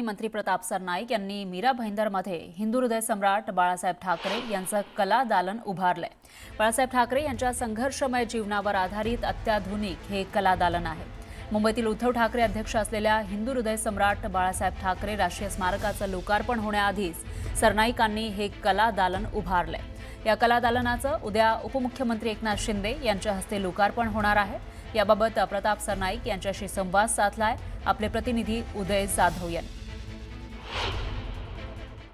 प्रकरणी मंत्री प्रताप सरनाईक यांनी मीरा भाईंदरमध्ये हिंदू हृदय सम्राट बाळासाहेब ठाकरे यांचं कला दालन उभारलंय. बाळासाहेब ठाकरे यांच्या संघर्षमय जीवनावर आधारित अत्याधुनिक हे कला दालन आहे. मुंबईतील उद्धव ठाकरे अध्यक्ष असलेल्या हिंदू हृदय सम्राट बाळासाहेब ठाकरे राष्ट्रीय स्मारकाचं लोकार्पण होण्याआधीच सरनाईकांनी हे कला दालन उभारलंय. या कला दालनाचं उद्या उपमुख्यमंत्री एकनाथ शिंदे यांच्या हस्ते लोकार्पण होणार आहे. याबाबत प्रताप सरनाईक यांच्याशी संवाद साधलाय. आपले प्रतिनिधी उदय जाधव यांनी.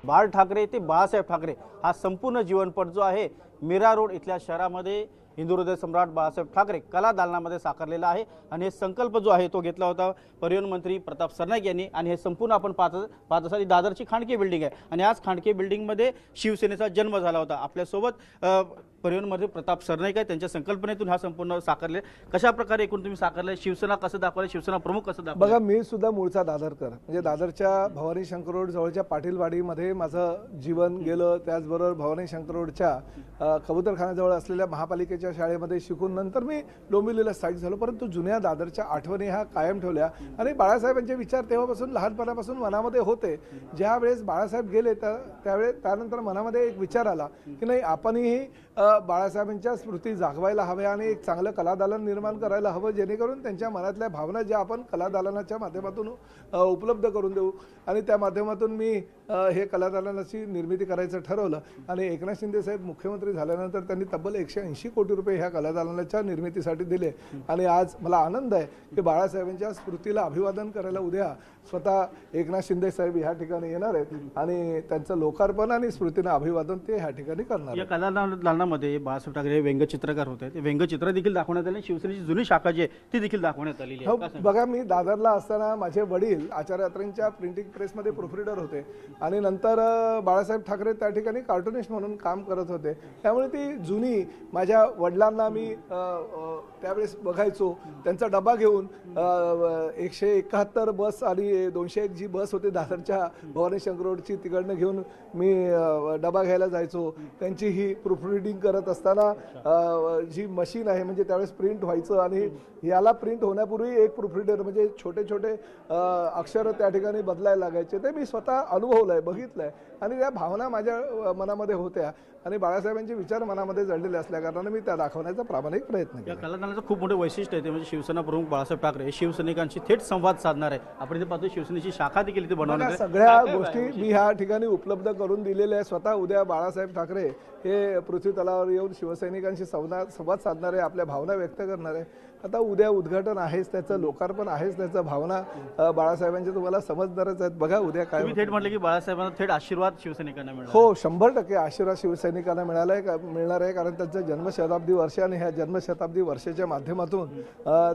बाळ ठाकरे ते बाळासाहेब ठाकरे हा संपूर्ण जीवनपट जो आहे मीरा रोड इथल्या शहरामध्ये हिंदू हृदय सम्राट बाळासाहेब ठाकरे कला दालनामध्ये साकारलेला आहे. आणि हे संकल्प जो आहे तो घेतला होता परिवहन मंत्री प्रताप सरनाईक यांनी. आणि हे संपूर्ण आपण पाहत पाहत असाल ही दादरची खांडके बिल्डिंग आहे. आणि आज खांडके बिल्डिंगमध्ये शिवसेनेचा जन्म झाला होता. आपल्यासोबत अ, मंत्री प्रताप सरनाईक आहे त्यांच्या संकल्पनेतून हा संपूर्ण साकारले. कशा प्रकारे एकूण तुम्ही साकारले? शिवसेना कसं दाखवलं? शिवसेना प्रमुख कसं दाखवलं? बघा मी सुद्धा मूळचा दादरकर. म्हणजे दादरच्या भवानी शंकर रोड जवळच्या पाटीलवाडीमध्ये माझं जीवन गेलं. त्याचबरोबर भवानी शंकर रोडच्या कबूतरखान्याजवळ असलेल्या महापालिकेच्या शाळेमध्ये शिकून नंतर मी डोंबिवलीला स्थायिक झालो. परंतु जुन्या दादरच्या आठवणी ह्या कायम ठेवल्या. आणि बाळासाहेबांचे विचार तेव्हापासून लहानपणापासून मनामध्ये होते. ज्या वेळेस बाळासाहेब गेले त्या त्यावेळेस त्यानंतर मनामध्ये एक विचार आला की नाही आपणही बाळासाहेबांच्या स्मृती जागवायला हव्या आणि एक चांगलं कलादालन निर्माण करायला हवं जेणेकरून त्यांच्या मनातल्या भावना ज्या आपण कलादालनाच्या माध्यमातून उपलब्ध करून देऊ. आणि त्या माध्यमातून मी हे कलादालनाची निर्मिती करायचं ठरवलं. आणि एकनाथ शिंदे साहेब मुख्यमंत्री झाल्यानंतर त्यांनी तब्बल एकशे ऐंशी कोटी रुपये ह्या कलादालनाच्या निर्मितीसाठी दिले. आणि आज मला आनंद आहे की बाळासाहेबांच्या स्मृतीला अभिवादन करायला उद्या स्वतः एकनाथ शिंदे साहेब ह्या ठिकाणी येणार आहेत. आणि त्यांचं लोकार्पण आणि स्मृतीनं अभिवादन ते ह्या ठिकाणी करणार या आहेत. कला दाल- दालनामध्ये बाळासाहेब ठाकरे व्यंगचित्रकार होते. ते व्यंगचित्र देखील दाखवण्यात आले. शिवसेनेची जुनी शाखा जी आहे ती देखील दाखवण्यात आलेली हो आहे? बघा मी दादरला असताना माझे वडील आचार्यात्रेंच्या प्रिंटिंग प्रेसमध्ये प्रोफरिडर होते. आणि नंतर बाळासाहेब ठाकरे त्या ठिकाणी कार्टुनिस्ट म्हणून काम करत होते. त्यामुळे ती जुनी माझ्या वडिलांना मी त्यावेळेस बघायचो. त्यांचा डबा घेऊन एकशे एकाहत्तर बस आणि दोनशे एक जी बस होती दादरच्या भवानी शंकर रोडची तिकडनं घेऊन मी डबा घ्यायला जायचो. त्यांची ही प्रूफ रिडिंग करत असताना जी मशीन आहे म्हणजे त्यावेळेस प्रिंट व्हायचं आणि याला प्रिंट होण्यापूर्वी एक प्रूफ रिडर म्हणजे छोटे छोटे अक्षर त्या ठिकाणी बदलायला लागायचे. ते मी स्वतः अनुभवलंय बघितलंय. आणि त्या भावना माझ्या मनामध्ये होत्या. आणि बाळासाहेबांचे विचार मनामध्ये जडलेले असल्या कारणाने मी त्या दाखवण्याचा प्रामाणिक प्रयत्न केला. या कला खूप मोठं वैशिष्ट्य आहे ते म्हणजे शिवसेना प्रमुख बाळासाहेब ठाकरे. हे शिवसैनिकांशी थेट संवाद साधणार आहे. आपण इथे पाहतो शिवसेनेची शाखा देखील इथे आहे. सगळ्या गोष्टी? मी ह्या ठिकाणी उपलब्ध करून दिलेल्या आहे स्वतः उद्या बाळासाहेब ठाकरे हे पृथ्वी तलावर येऊन शिवसैनिकांशी संवाद संवाद साधणार आहे आपल्या भावना व्यक्त करणार आहे. आता उद्या उद्घाटन आहेच त्याचं लोकार्पण आहेच त्याचं भावना अ, बाळासाहेबांच्या तुम्हाला समजणारच आहेत. बघा उद्या काय तुम्ही थेट म्हटलं की बाळासाहेबांना थेट आशीर्वाद शिवसैनिकांना मिळणार हो शंभर टक्के आशीर्वाद शिवसैनिकांना मिळाला आहे का मिळणार आहे कारण त्यांचं जन्मशताब्दी वर्ष आणि ह्या जन्मशताब्दी वर्षाच्या माध्यमातून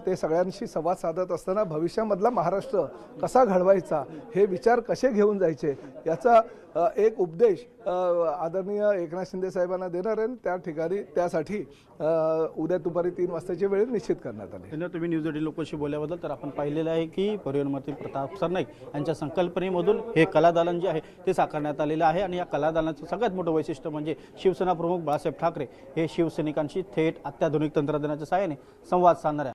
ते सगळ्यांशी संवाद साधत असताना भविष्यामधला महाराष्ट्र कसा घडवायचा हे विचार कसे घेऊन जायचे याचा एक उपदेश आदरणीय एकनाथ शिंदे साहेबांना देणार आहे. आणि त्या ठिकाणी त्यासाठी उद्या दुपारी तीन वाजताची वेळ निश्चित करण्यात आली. तुम्ही न्यूज एटी लोकांशी बोलल्याबद्दल तर आपण पाहिलेलं आहे की परिवहन मंत्री प्रताप सरनाईक यांच्या संकल्पनेमधून हे कलादालन जे आहे ते साकारण्यात आलेलं आहे. आणि या कलादालनाचं सगळ्यात मोठं वैशिष्ट्य म्हणजे शिवसेना प्रमुख बाळासाहेब ठाकरे हे शिवसैनिकांशी थेट अत्याधुनिक तंत्रज्ञानाच्या सहाय्याने संवाद साधणार